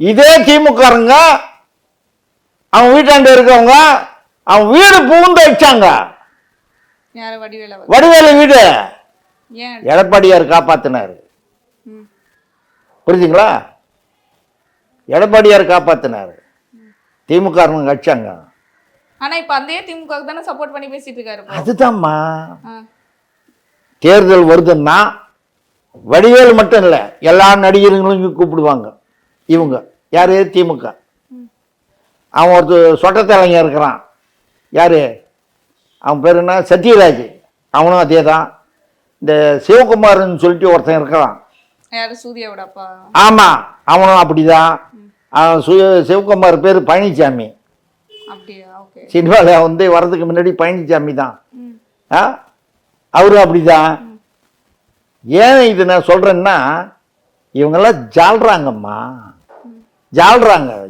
இதே திமுகங்க அவன் வீட்டாண்ட இருக்கவங்க அவன் வீடு புகுந்து வச்சாங்க. வடிவேல வீடு. எடப்பாடியார் காப்பாத்தினாரு. ம். புரியுதுங்களா எடப்பாடியார் காப்பாத்தினாரு. திமுக வச்சாங்க. ஆனா இப்ப அதே திமுக தானே சப்போர்ட் பண்ணி பேசிட்டு இருக்காரு. அதுதான்மா. தேர்தல் வருதுன்னா வடிவேலு மட்டும் இல்லை எல்லா நடிகர்களும் கூப்பிடுவாங்க. இவங்க. யாரு? திமுக. அவன் ஒருத்தர் சொட்டத்தலைங்க இருக்கிறான். யாரு? அவன் பேர் என்ன? சத்யராஜ். அவனும் அதே தான் இந்த சிவகுமார்னு சொல்லிட்டு ஒருத்தன் இருக்கிறான். ஆமாம் அவனும் அப்படிதான். அவன் சிவகுமார் பேர் பழனிசாமி சினிமாவில் வந்து வர்றதுக்கு முன்னாடி பழனிசாமி தான். ஆ? அவரும் அப்படிதான். ஏன் இது நான் சொல்றேன்னா இவங்கெல்லாம் ஜால்றாங்கம்மா. ஜாழ்றாங்க